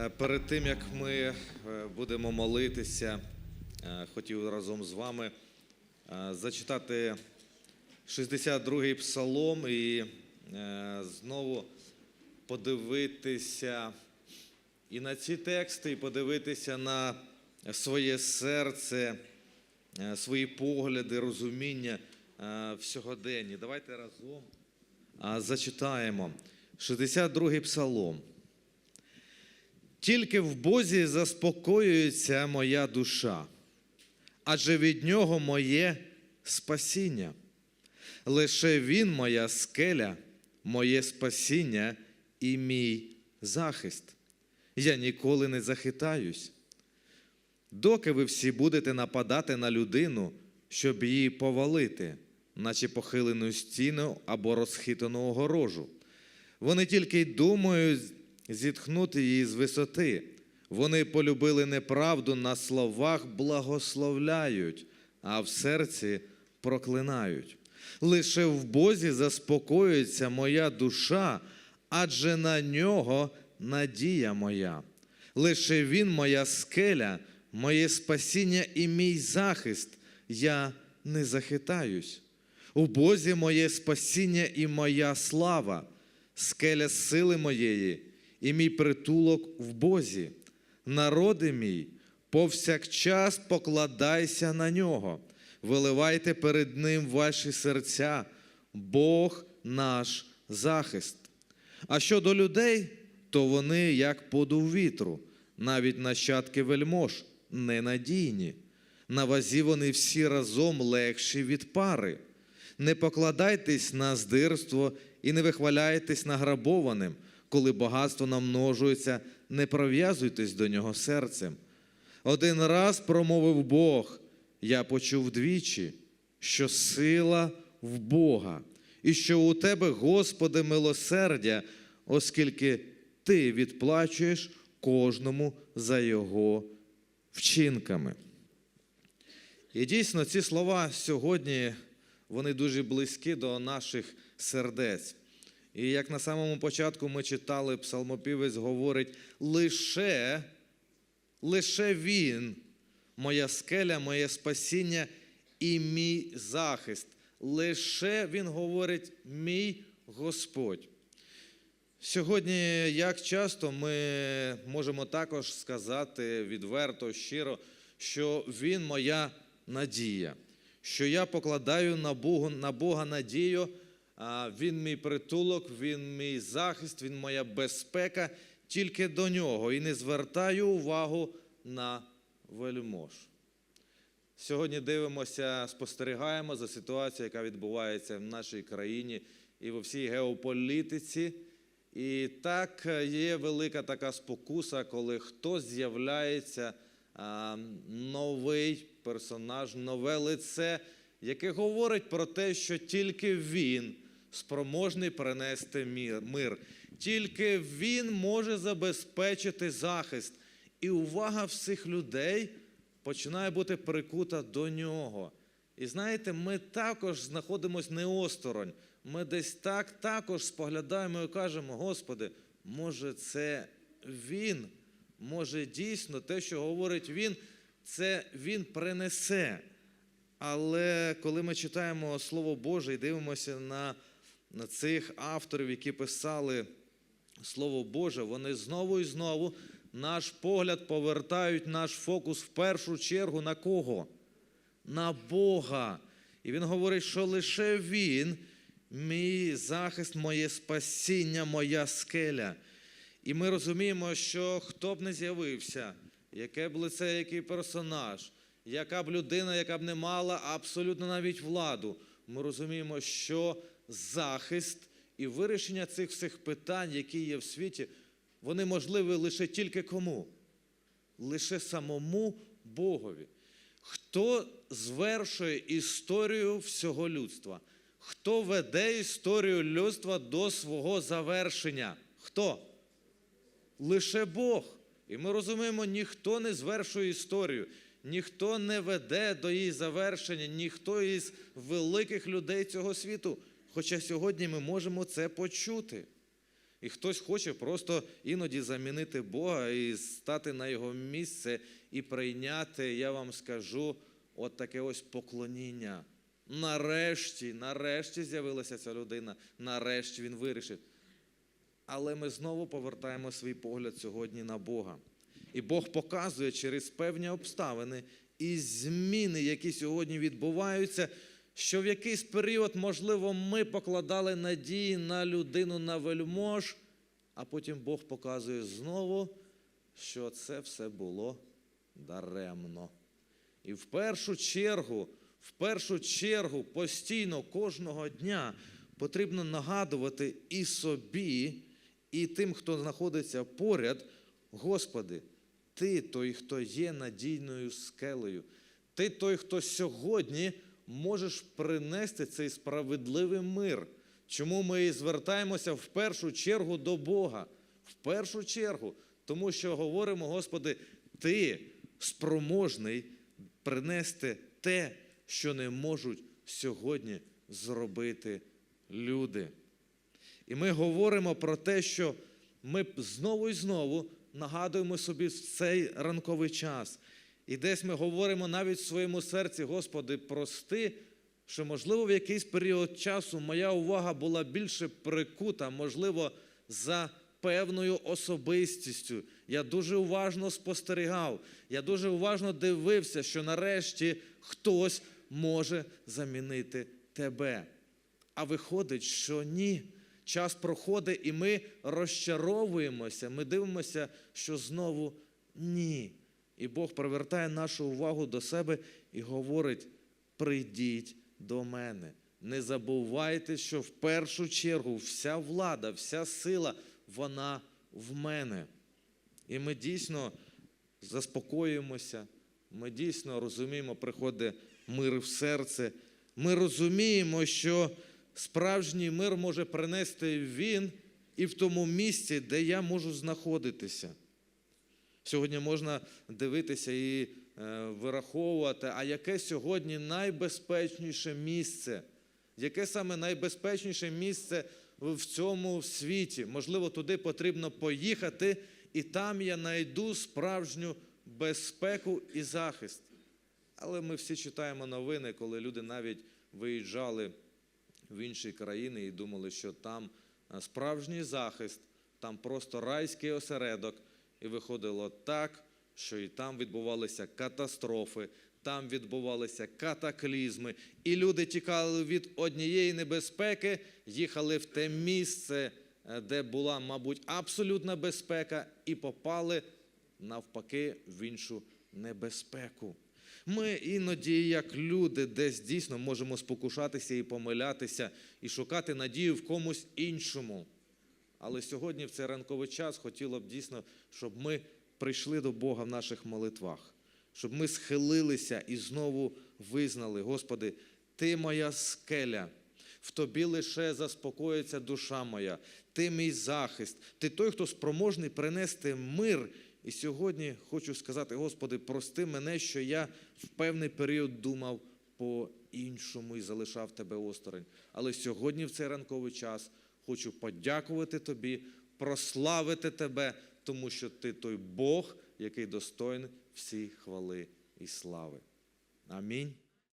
Е, Перед тим як ми е, будемо молитися, е, хотів разом з вами зачитати 62-й псалом і знову подивитися і на ці тексти, і подивитися на своє серце, свої погляди, розуміння в сьогоденні. Давайте разом зачитаємо 62-й псалом. Тільки в Бозі заспокоюється моя душа, адже від нього моє спасіння. Лише Він моя скеля, моє спасіння і мій захист. Я ніколи не захитаюсь. Доки ви всі будете нападати на людину, щоб її повалити, наче похилену стіну або розхитану огорожу. Вони тільки й думають зітхнути її з висоти. Вони полюбили неправду на словах благословляють, а в серці проклинають. Лише в Бозі заспокоюється моя душа, адже на нього надія моя. Лише Він моя скеля, моє спасіння і мій захист. Я не захитаюсь. У Бозі моє спасіння і моя слава, скеля сили моєї, і мій притулок в Бозі. Народи мій, повсякчас покладайся на нього, виливайте перед Ним ваші серця, Бог наш захист. А щодо людей, то вони, як подув вітру, навіть нащадки вельмож, ненадійні. На вазі вони всі разом легші від пари. Не покладайтесь на здирство і не вихваляйтесь награбованим, коли багатство намножується, не пров'язуйтесь до нього серцем. Один раз промовив Бог, я почув двічі, що сила в Бога, і що у тебе, Господи, милосердя, оскільки ти відплачуєш кожному за його вчинками. І дійсно, ці слова сьогодні вони дуже близькі до наших сердець. І як на самому початку ми читали, псалмопівець говорить: лише, лише Він, моя скеля, моє спасіння і мій захист. Лише Він говорить, мій Господь. Сьогодні, як часто ми можемо також сказати відверто, щиро, що Він моя надія, що я покладаю на Бога, на Бога надію, Він мій притулок, Він мій захист, Він моя безпека, тільки до нього і не звертаю увагу на вельмож. Сьогодні дивимося, спостерігаємо за ситуацією, яка відбувається в нашій країні і в всій геополітиці. І так є велика така спокуса, коли хтось з'являється новий персонаж, нове лице, яке говорить про те, що тільки він спроможний принести мир, тільки він може забезпечити захист. І увага всіх людей починає бути прикута до нього. І знаєте, ми також знаходимося не осторонь. Ми десь так також споглядаємо і кажемо, Господи, може, це Він, може дійсно те, що говорить Він, це Він принесе. Але коли ми читаємо Слово Боже і дивимося на, на цих авторів, які писали Слово Боже, вони знову і знову наш погляд повертають наш фокус в першу чергу на кого? На Бога. І він говорить, що лише Він, мій захист, моє спасіння, моя скеля. І ми розуміємо, що хто б не з'явився, яке б лице, який персонаж, яка б людина, яка б не мала абсолютно навіть владу, ми розуміємо, що захист і вирішення цих всіх питань, які є в світі, вони можливі лише тільки кому? Лише самому Богові. Хто звершує історію всього людства? Хто веде історію людства до свого завершення? Хто? Лише Бог. І ми розуміємо, ніхто не звершує історію, ніхто не веде до її завершення, ніхто із великих людей цього світу. Хоча сьогодні ми можемо це почути. І хтось хоче просто іноді замінити Бога і стати на його місце і прийняти, я вам скажу, от таке ось поклоніння. Нарешті, нарешті з'явилася ця людина, нарешті він вирішив. Але ми знову повертаємо свій погляд сьогодні на Бога. І Бог показує через певні обставини і зміни, які сьогодні відбуваються, що в якийсь період, можливо, ми покладали надії на людину, на вельмож, а потім Бог показує знову, що це все було даремно. І в першу чергу, в першу чергу, постійно кожного дня потрібно нагадувати і собі, і тим, хто знаходиться поряд, Господи, Ти той, хто є надійною скелею. Ти той, хто сьогодні можеш принести цей справедливий мир. Чому ми і звертаємося в першу чергу до Бога? В першу чергу, тому що говоримо, Господи, Ти спроможний принести те, що не можуть сьогодні зробити люди. І ми говоримо про те, що ми знову і знову нагадуємо собі в цей ранковий час. І десь ми говоримо навіть в своєму серці, Господи, прости, що, можливо, в якийсь період часу моя увага була більше прикута, можливо, за певною особистістю. Я дуже уважно спостерігав, я дуже уважно дивився, що нарешті хтось може замінити тебе. А виходить, що ні. Час проходить, і ми розчаровуємося, ми дивимося, що знову ні. І Бог привертає нашу увагу до себе і говорить: прийдіть до мене. Не забувайте, що в першу чергу вся влада, вся сила, вона в мене. І ми дійсно заспокоюємося, ми дійсно розуміємо, приходить мир в серце. Ми розуміємо, що справжній мир може принести Він і в тому місці, де я можу знаходитися. Сьогодні можна дивитися і е, вираховувати, а яке сьогодні найбезпечніше місце, яке саме найбезпечніше місце в цьому світі. Можливо, туди потрібно поїхати, і там я знайду справжню безпеку і захист. Але ми всі читаємо новини, коли люди навіть виїжджали в інші країни і думали, що там е, справжній захист, там просто райський осередок. І виходило так, що і там відбувалися катастрофи, там відбувалися катаклізми, і люди тікали від однієї небезпеки, їхали в те місце, е, де була, мабуть, абсолютна безпека, і попали навпаки в іншу небезпеку. Ми іноді, як люди, десь дійсно можемо спокушатися і помилятися, і шукати надію в комусь іншому. Але сьогодні, в цей ранковий час, хотіло б дійсно, щоб ми прийшли до Бога в наших молитвах, щоб ми схилилися і знову визнали, Господи, Ти моя скеля, в Тобі лише заспокоїться душа моя, Ти мій захист, Ти той, хто спроможний принести мир. І сьогодні хочу сказати, Господи, прости мене, що я в певний період думав по-іншому і залишав Тебе осторонь. Але сьогодні, в цей ранковий час, хочу подякувати Тобі, прославити Тебе, тому що Ти той Бог, який достойний всій хвали і слави. Амінь.